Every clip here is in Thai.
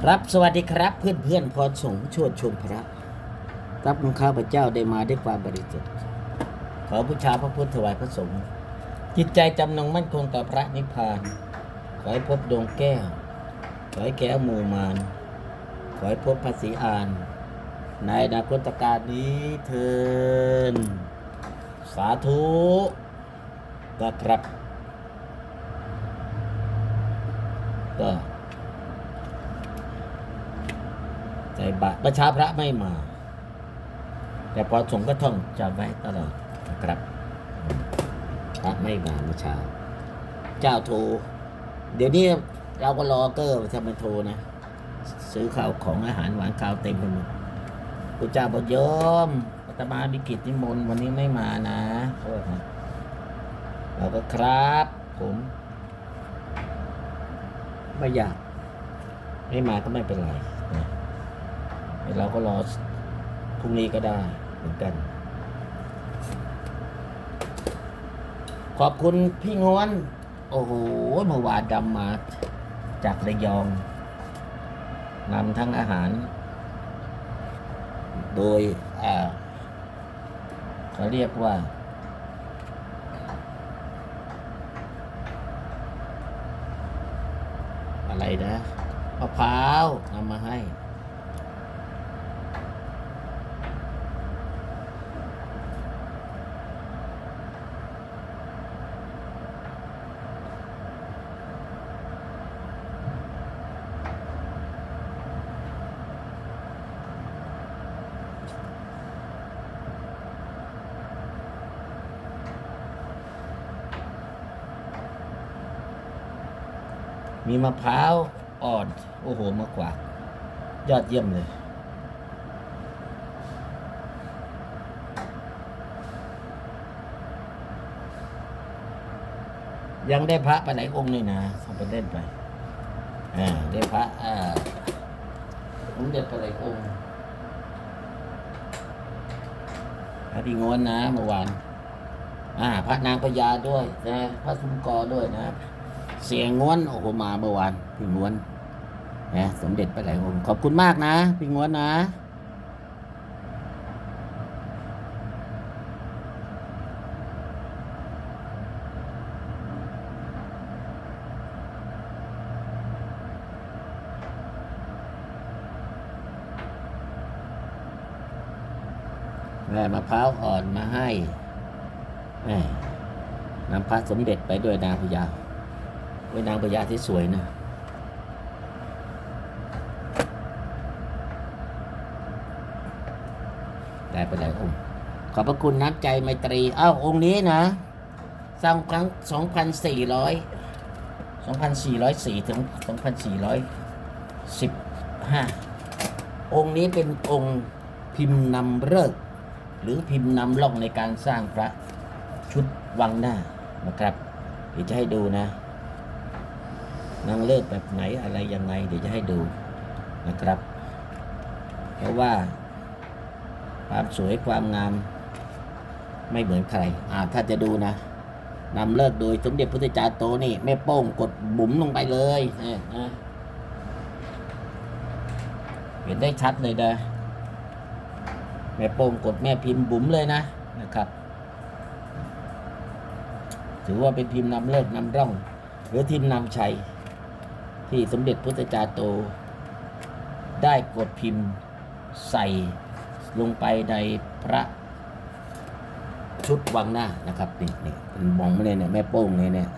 ครับสวัสดีครับ เพื่อนเพื่อนพอสงฆ์ชวนชมพระรับของข้าพเจ้าได้มาด้วยความบริสุทธิ์ขอบูชาพระพุทธถวายพระสงฆ์จิตใจจำนงมั่นคงต่อพระนิพพานขอให้พบดวงแก้วขอให้แก้วมูมารขอให้พบภาษีอาน ในอนาคตการนี้เทินสาธุนะครับก็ ใจบาตรประชาพระไม่มา แต่พอสงก็ท่องจำไว้ตลอดนะครับพระไม่มาเมื่อเช้า เจ้าโทร เดี๋ยวนี้เราก็รอเกอร์ทำมันโทรนะ ซื้อข้าวของอาหารหวานข้าวเต็มไปหมดพระเจ้าบอกโยมอาตมาบิกิจนิมนต์วันนี้ไม่มานะโทษนะเราก็ครับ ผมไม่อยาก ไม่มาก็ไม่เป็นไรนะ เราก็รอพรุ่งนี้ก็ได้เหมือนกัน ขอบคุณพี่งวนโอ้โหเมื่อวานดำมาจากระยองนำทั้งอาหาร โดยอ่าเขาเรียกว่า อะไรนะมะพร้าวนำมาให้ มีมะพร้าวอ่อน โอ้โหมากกว่ายอดเยี่ยมเลย ยังได้พระไปหลายองค์เลยนะทำไปเล่นไปอ่าได้พระอ่าผมเด็ดไปหลายองค์พระพี่งวนนะเมื่อวานอ่า พระนางพญาด้วยนะ พระสุมกอด้วยนะ เสียงง้วนโอ้โหมาเมื่อวานพี่ง้วนนะสมเด็จไปหลายองค์ขอบคุณมากนะพี่ง้วนนะแม่มะพร้าวอ่อนมาให้แม่นำพระสมเด็จไปด้วยนางพญา ว้นางพญาที่สวยนะได้ไปหลายองค์ขอบพระคุณน้ำใจไมตรี อ้าวองค์นี้นะ สร้างครั้ง 2,400 2,404 ถึง 2,415 องค์นี้เป็นองค์พิมพ์นำเลิก หรือพิมพ์นำล่องในการสร้างพระชุดวังหน้านะครับ เดี๋ยวจะให้ดูนะ นางเลิกแบบไหนอะไรยังไง เดี๋ยวจะให้ดูนะครับ เพราะว่าความสวยความงามไม่เหมือนใครอ่าถ้าจะดูนะนำเลิกโดยสมเด็จพุทธจาโตนี่แม่โป้งกดบุ๋มลงไปเลยเนี่ยนะเห็นได้ชัดเลยนะแม่โป้งกดแม่พิมพ์บุ๋มเลยนะนะครับ ถือว่าเป็นพิมพ์นำเลิกนำร่อง หรือพิมนำชัย ที่สมเด็จพุทธจารย์โต ได้กดพิมพ์ใส่ลงไปในพระชุดวังหน้านะครับนี่นี่เป็นมองไม่เลยเนี่ยแม่โป้งเลยเนี่ย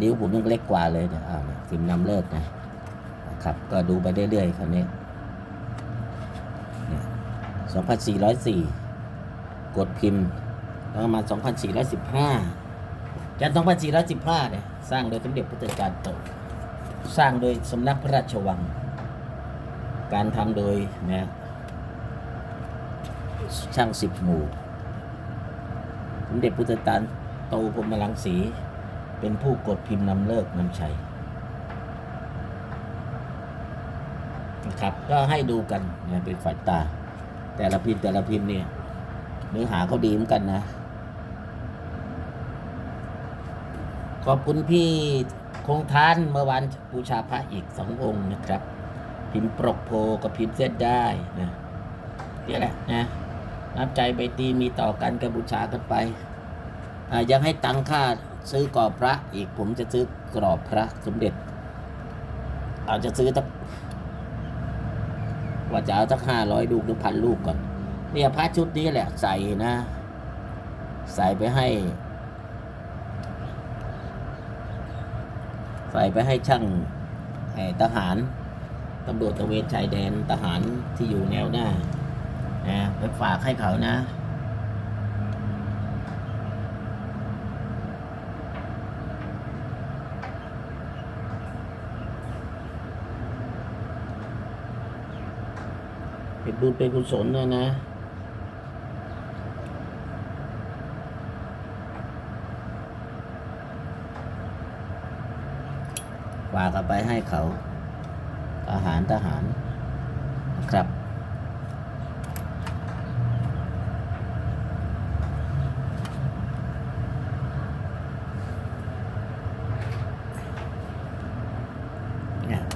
นิ้วผมยังเล็กกว่าเลยเนี่ยอ้าวเนี่ยพิมพ์นำเลิกนะนะครับ ก็ดูไปเรื่อยๆคราวนี้เนี่ย2404 กดพิมพ์ แล้วมา 2415จาก2415เนี่ยสร้างโดยสมเด็จพระเจ้าจารย์โต สร้างโดยสำนักพระราชวัง การทำโดยนะช่างสิบหมู่สมเด็จพุทธตานโตพรมลังสี เป็นผู้กดพิมพ์นำเลิกนำชัยนะครับ ก็ให้ดูกันนะเป็นฝ่ายตา แต่ละพิมพ์แต่ละพิมพ์เนี่ยเนื้อหาเขาดีเหมือนกันนะ ขอบคุณพี่ คงทานเมื่อวานบูชาพระอีกสององค์นะครับ พิมพ์ปรกโพกับพิมพ์เส้นได้นะนี่แหละนะน้ำใจไปตีมีต่อกันกับบูชากันไปยังให้ตังค่าซื้อกรอบพระอีกผมจะซื้อกรอบพระสมเด็จอาจจะซื้อตักว่าจะเอาสักห้าร้อยลูกหรือพันลูกก่อน เนี่ยพระชุดนี้แหละใส่นะ ใส่ไปให้ ใส่ไปให้ช่างทหารตำรวจตะเวนชายแดนทหารที่อยู่แนวหน้านะไปฝากให้เขานะ เป็นบุญเป็นกุศลนะนะากเอาไปให้เขาทหารทหารนะครับ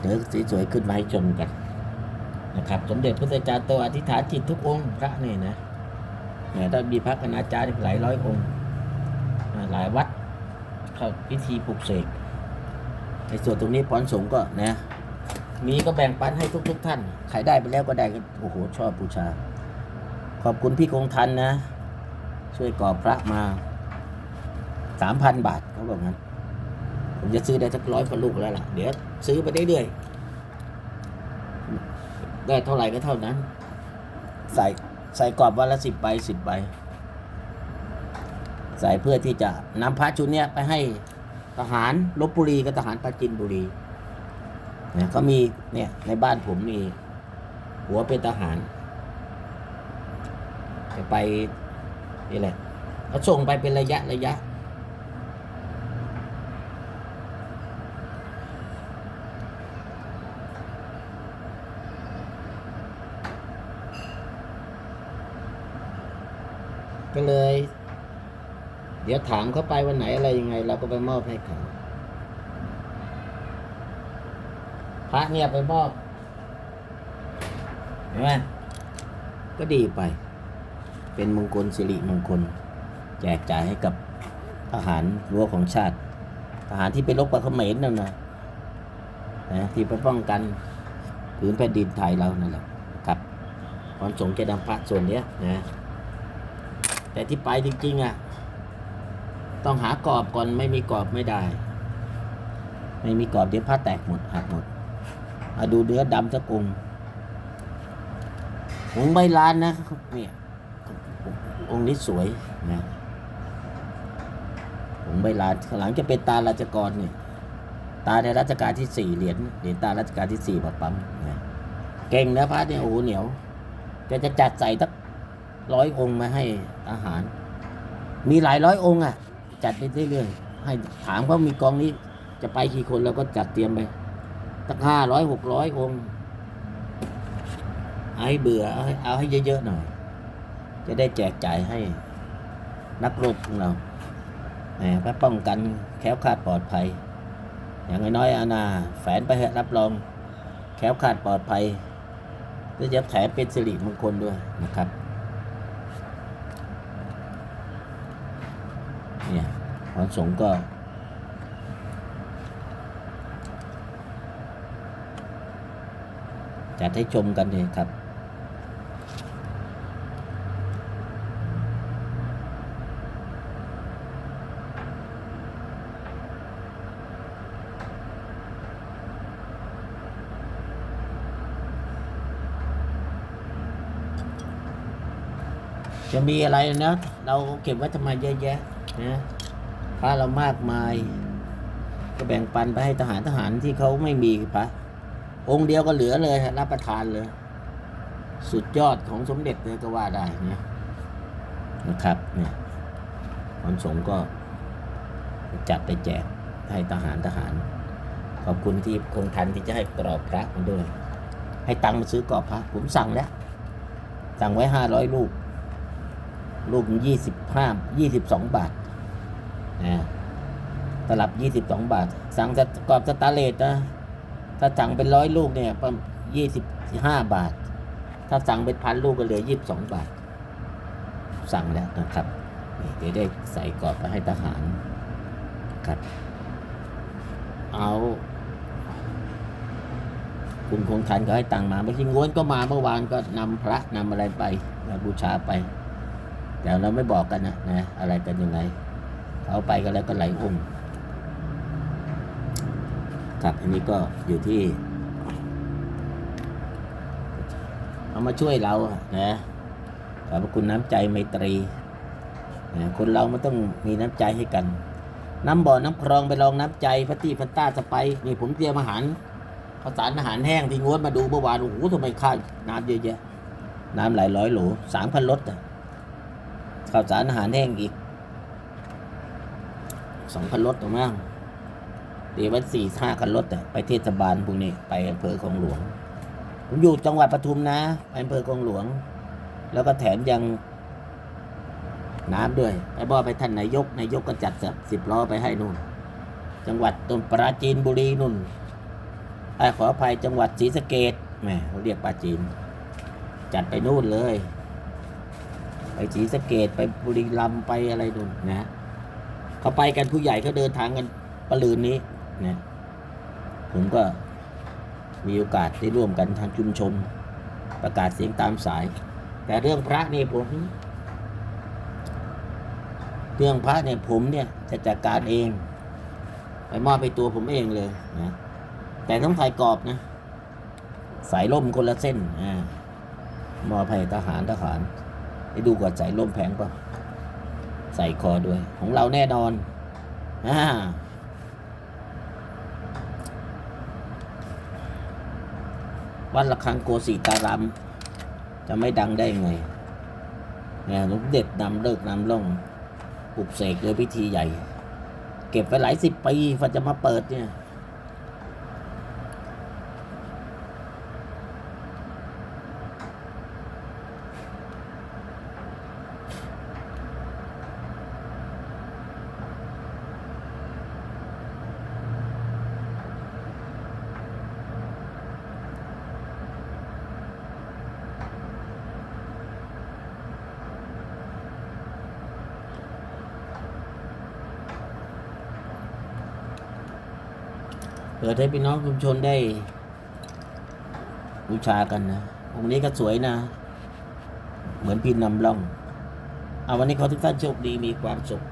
เดี๋ยวสีสวยขึ้นมาให้ชมกันนะครับ สมเด็จพระสัจจาโตอธิษฐานจิตทุกองค์พระนี่นะเนี่ยถ้ามีพระคณาจารย์หลายร้อยองค์ หลายวัดเข้าพิธีปลุกเสก ในส่วนตรงนี้พรสงก็นะมีก็แบ่งปันให้ทุกๆท่าน ใครได้ไปแล้วก็ได้ก็โอ้โหชอบบูชา ขอบคุณพี่คงทันนะ ช่วยก่อพระมาสามพันบาทเขาบอกงั้น ผมจะซื้อได้สักร้อยกว่าลูกแล้วล่ะ เดี๋ยวซื้อไปเรื่อยๆได้เท่าไหร่ก็เท่านั้น ใส่ใส่กรอบวันละสิบใบสิบใบ ใส่เพื่อที่จะนำพระชุดเนี้ยไปให้ ทหารลบบุรีกับทหารปราจินบุรีเนี่ยเขามีเนี่ยในบ้านผมมีหัวเป็นทหารไปนี่แหละเขาส่งไปเป็นระยะระยะ ก็เลย เดี๋ยวถามเขาไปวันไหนอะไรยังไง เราก็ไปมอบให้เขาพระเนี่ยไปมอบเห็นไหมก็ดีไป เป็นมงคลสิริมงคล แจกจ่ายให้กับทหารรั้วของชาติ ทหารที่ไปรบกับเขมรนั่นนะนะที่ไปป้องกันผืนแผ่นดินไทยเรานั่นแหละครับตอนสงฆ์จะนำพระส่วนเนี้ยนะ แต่ที่ไปจริงๆอะ ต้องหากรอบก่อนไม่มีกรอบไม่ได้ ไม่มีกรอบเดี๋ยวผ้าแตกหมดหักหมดมาดูเนื้อดำสักองค์องใบลานนะเนี่ยองค์นี้สวยนะองใบลานข้างหลังจะเป็นตาราชกรเนี่ยตาในรัชกาลที่สี่เหรียญเหรียญตารัชกาลที่สี่มาปั๊มนะเก่งนะพระเนี่ยโอ้โหเหนียวจะจะจัดใส่ตักร้อยองค์มาให้อาหาร มีหลายร้อยองค์อะ จัดไปเรื่อยๆให้ถามเขามีกองนี้ จะไปกี่คนเราก็จัดเตรียมไปตั้งห้าร้อยหกร้อยองค์เอาให้เบื่อเอาให้เอาให้เยอะๆหน่อย จะได้แจกจ่ายให้นักรบของเราแหมเพื่อป้องกันแคล้วคลาดปลอดภัย อย่างน้อยๆอานาแฝนไปรับรอง แคล้วคลาดปลอดภัยและจะแถมเป็นสิริมงคลด้วยนะครับ เนี่ย พระสงฆ์ก็ จัดให้ชมกันเลยครับจะมีอะไรนะ เราเก็บไว้ทำไมเยอะแยะนะ พระเรามากมาย ก็แบ่งปันไปให้ทหารทหารที่เขาไม่มีพระองค์เดียวก็เหลือเลยรับประทานเลย สุดยอดของสมเด็จเลยก็ว่าได้เนี่ยนะครับเนี่ยขนสงฆ์ก็จัดไปแจกให้ทหารทหาร ขอบคุณที่คงทันที่จะให้กรอบพระมาด้วย ให้ตังค์มาซื้อกรอบพระ ผมสั่งแล้ว สั่งไว้ห้าร้อยลูก ลูกยี่สิบห้ายี่สิบสองบาท นะตลับยี่สิบสองบาท สั่งกรอบสตาเลสนะ ถ้าสั่งเป็นร้อยลูกเนี่ยประมาณยี่สิบห้าบาท ถ้าสั่งเป็นพันลูกก็เหลือยี่สิบสองบาท สั่งแล้วนะครับเดี๋ยวได้ใส่กรอบไปให้ทหารครับ เอาคุณคงทันก็ให้ตังมาไม่ใช่ง้วนก็มาเมื่อวานก็นำพระนำอะไรไปมาบูชาไป แต่เราไม่บอกกันนะนะ อะไรกันยังไง เขาไปกันแล้วก็ไหลองค์ครับอันนี้ก็อยู่ที่ เอามาช่วยเรานะขอบพระคุณน้ำใจไมตรีนะคนเรามันต้องมีน้ำใจให้กัน น้ำบ่อน้ำคลองไปลองน้ำใจพัตตี้พัตต้าสไปนี่ผมเตรียมอาหารข้าวสารอาหารแห้งที่งวดมาดูเมื่อวานโอ้โหทำไมค่าน้ำเยอะแยะน้ำหลายร้อยโหลสามพันรถอะข้าวสารอาหารแห้งอีก สองพันรถหรือมั้งเดี๋ยววันสี่ห้าคันรถอะไปเทศบาลพวกนี้ไปอำเภอคลองหลวง ผมอยู่จังหวัดปทุมนะไปอำเภอคลองหลวง แล้วก็แถมยังน้ำด้วยไปบอไปท่านนายกนายกก็จัดสิบล้อไปให้นู่น จังหวัดตนปราจีนบุรีนู่นไอ้ขออภัยจังหวัดศรีสะเกดแหมเขาเรียกปราจีน จัดไปนู่นเลย ไปศรีสะเกดไปบุรีรัมย์ไปอะไรนู่นนะ เขาไปกันผู้ใหญ่เขาเดินทางกันประลืนนี้นะผมก็มีโอกาสได้ร่วมกันทางชุมชน ประกาศเสียงตามสาย แต่เรื่องพระนี่ผม เรื่องพระเนี่ยผมเนี่ยจะจัดการเอง ไปมอบไปตัวผมเองเลยนะแต่ต้องใส่กรอบนะสายล่มคนละเส้นอ่ามอบให้ทหารทหารให้ดูก่อนสายล่มแพงป่ะ ใส่คอด้วย ของเราแน่นอนอ่าวัดระฆังโกสีตารัมจะไม่ดังได้ไงเนี่ยลูกเด็ดนำเลิกนำล่องปลุกเสกเลยพิธีใหญ่ เก็บไปหลายสิบปีฝันจะมาเปิดเนี่ย เปิดให้พี่น้องชุมชนได้บูชากันนะองค์นี้ก็สวยนะ เหมือนพี่นำล่อง เอาวันนี้ขอทุกท่านโชคดีมีความสุข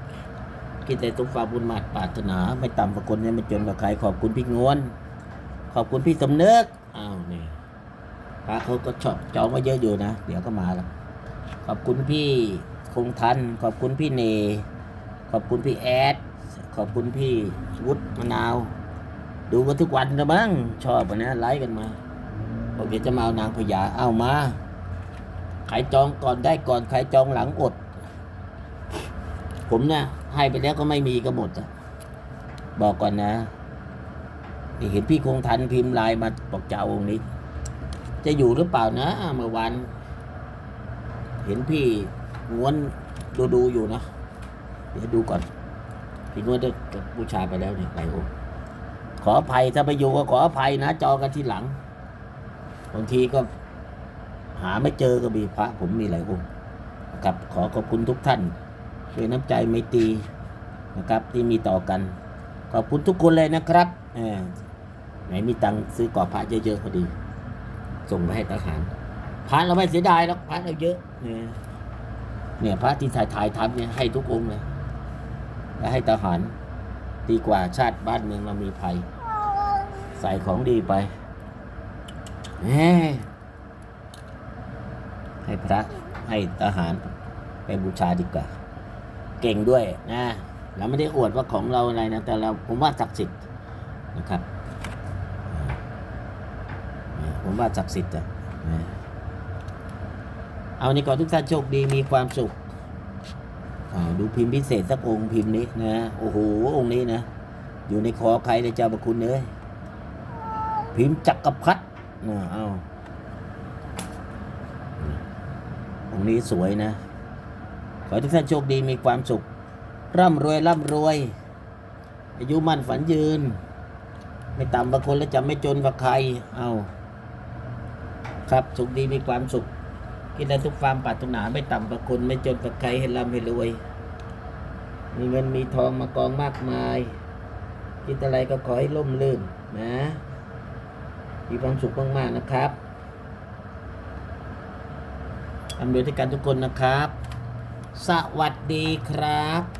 คิดแต่ทุกความบุญมาตรปรารถนา ไม่ต่ำกว่าคนเนี่ยไม่จนกว่าใครขอบคุณพี่งวน ขอบคุณพี่สมนึกอ้าวนี่พระเขาก็ชอบจองไว้เยอะอยู่นะ เดี๋ยวก็มาแล้วขอบคุณพี่คงทัน ขอบคุณพี่เน ขอบคุณพี่แอด ขอบคุณพี่วุฒิมะนาว ดูกันทุกวันนะมั้งชอบนนี้ไลค์กันมาบอกเดี๋ยวจะมาเอานางพญาเอามาใครจองก่อนได้ก่อนใครจองหลังอด ผมนะให้ไปแล้วก็ไม่มีก็หมดอะบอกก่อนนะเห็นพี่คงทันพิมพ์ไลน์มาบอกเจะเอาองค์นี้ จะอยู่หรือเปล่านะเมื่อวัน เห็นพี่ง้วนดูดูอยู่นะ เดี๋ยวดูก่อนพี่ง้วนได้บูชาไปแล้วเนี่ยหลายองค์ ขออภัยถ้าไปอยู่ก็ขออภัยนะจองกันทีหลังบางทีก็หาไม่เจอก็มีพระ ผมมีหลายองค์นะครับ ขอขอบคุณทุกท่านด้วยน้ำใจไม่ตรีนะครับ ที่มีต่อกัน ขอบคุณทุกคนเลยนะครับอไหนมีตังค์ซื้อกอบพระเยอะๆพอดี ส่งไปให้ทหารพระเราไม่เสียดายหรอกพระเราเยอะเนี่ยเนี่ยพระที่ถ่ายถ่ายทำเนี่ยให้ทุกองค์เลยและให้ทหาร ดีกว่าชาติบ้านเมืองเรามีภัย ใส่ของดีไปแหมให้พระให้ทหารไปบูชาดีกว่า เก่งด้วยนะเราไม่ได้อวดว่าของเราอะไรนะ แต่เราผมว่าศักดิ์สิทธิ์นะครับผมว่าศักดิ์สิทธิ์อะนะเอานี่ก่อนทุกท่านโชคดีมีความสุข ดูพิมพ์พิเศษสักองค์พิมพ์นี้นะโอ้โหองค์นี้นะ อยู่ในคอใครเลยเจ้าพระคุณเอ้ยพิมพ์จักรพรรดินะเอาองค์นี้สวยนะ ขอให้ทุกท่านโชคดีมีความสุข ร่ำรวยร่ำรวย อายุมั่นฝันยืน ไม่ต่ำกว่าคนและจะไม่จนกว่าใครเอาครับสุขดีมีความสุข คิดได้ทุกความปรารถนาไม่ต่ำกว่าคนไม่จนกว่าใครให้ร่ำให้รวย มีเงินมีทองมากองมากมายคิดอะไรก็ขอให้ล่มลื่นนะ มีความสุขมากๆนะครับทำโดยที่กันทุกคนนะครับ สวัสดีครับ